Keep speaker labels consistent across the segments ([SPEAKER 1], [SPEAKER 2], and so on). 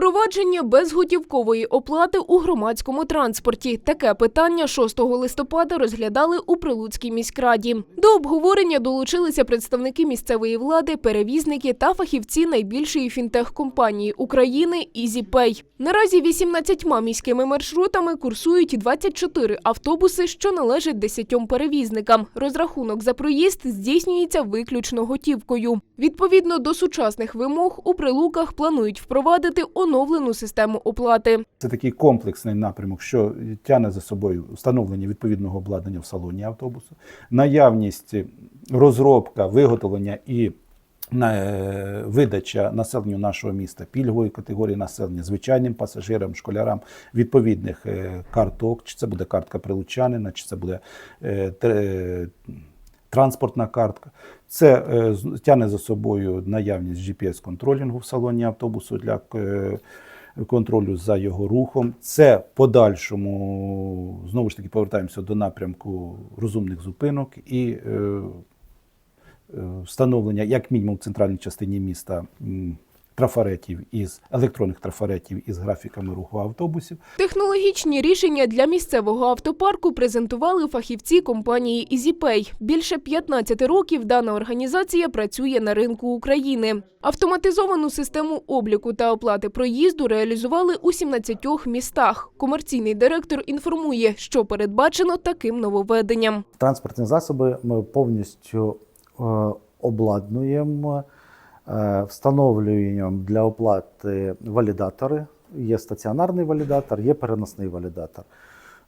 [SPEAKER 1] Впровадження безготівкової оплати у громадському транспорті. Таке питання 6 листопада розглядали у Прилуцькій міськраді. До обговорення долучилися представники місцевої влади, перевізники та фахівці найбільшої фінтех-компанії України «Ізіпей». Наразі 18 міськими маршрутами курсують 24 автобуси, що належать 10 перевізникам. Розрахунок за проїзд здійснюється виключно готівкою. Відповідно до сучасних вимог у прилуках планують впровадити оновлену систему оплати.
[SPEAKER 2] Це такий комплексний напрямок, що тягне за собою встановлення відповідного обладнання в салоні автобусу, наявність розробка, виготовлення і е, видача населенню нашого міста пільгової категорії населення, звичайним пасажирам, школярам відповідних е, карток, чи це буде картка прилучанина, чи це буде е, транспортна картка. Це е, тягне за собою наявність GPS-контролінгу в салоні автобусу для е, контролю за його рухом. Це подальшому знову ж таки повертаємося до напрямку розумних зупинок і е, е, встановлення, як мінімум, в центральній частині міста трафаретів із електронних трафаретів із графіками руху автобусів.
[SPEAKER 1] Технологічні рішення для місцевого автопарку презентували фахівці компанії «Ізіпей». Більше 15 років дана організація працює на ринку України. Автоматизовану систему обліку та оплати проїзду реалізували у 17 містах. Комерційний директор інформує, що передбачено таким нововведенням.
[SPEAKER 3] Транспортні засоби ми повністю е, обладнуємо, встановлюємо для оплати валідатори. Є стаціонарний валідатор, є переносний валідатор.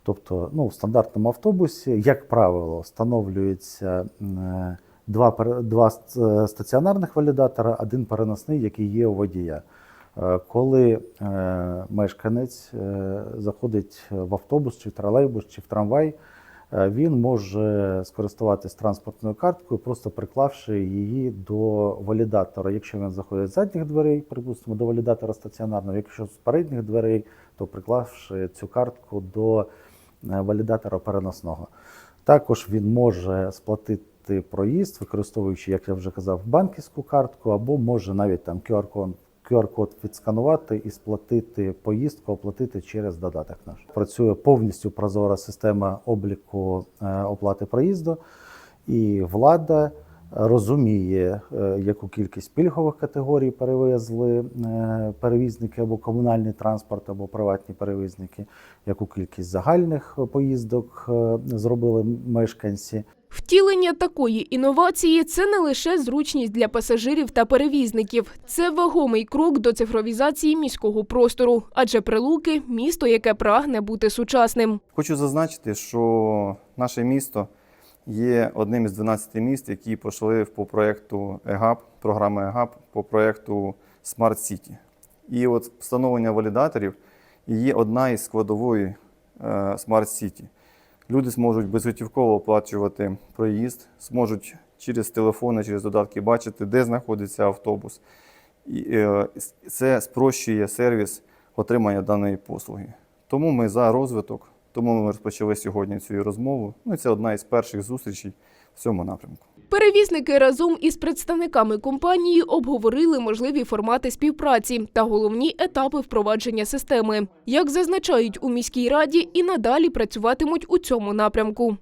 [SPEAKER 3] Тобто, ну, в стандартному автобусі, як правило, встановлюється е, два, два стаціонарних валідатора, один переносний, який є у водія. Е, Коли е, мешканець е, заходить в автобус, чи в тролейбус, чи в трамвай, е, він може скористуватись транспортною карткою, просто приклавши її до валідатора. Якщо він заходить з задніх дверей, припустимо, до валідатора стаціонарного, якщо з передніх дверей, то приклавши цю картку до е, валідатора переносного. Також він може сплатити проїзд, використовуючи, як я вже казав, банківську картку, або може навіть там QR-код QR-код відсканувати і сплатити поїздку, оплатити через додаток наш. Працює повністю прозора система обліку е, оплати проїзду, і влада розуміє, е, яку кількість пільгових категорій перевезли е, перевізники або комунальний транспорт, або приватні перевізники, яку кількість загальних поїздок е, зробили мешканці.
[SPEAKER 1] Втілення такої інновації це не лише зручність для пасажирів та перевізників. Це вагомий крок до цифровізації міського простору, адже Прилуки – місто, яке прагне бути сучасним.
[SPEAKER 4] Хочу зазначити, що наше місто є одним із 12 міст, які пройшли по проєкту ЕГАП, програми ЕГАП по проєкту Smart City. І от встановлення валідаторів є одна із складової е, Smart City. Люди зможуть безготівково оплачувати проїзд, зможуть через телефони, через додатки бачити, де знаходиться автобус. І е, це спрощує сервіс отримання даної послуги. Тому ми за розвиток, тому ми розпочали сьогодні цю розмову. Ну це одна із перших зустрічей в цьому напрямку.
[SPEAKER 1] Перевізники разом із представниками компанії обговорили можливі формати співпраці та головні етапи впровадження системи. Як зазначають у міській раді, і надалі працюватимуть у цьому напрямку.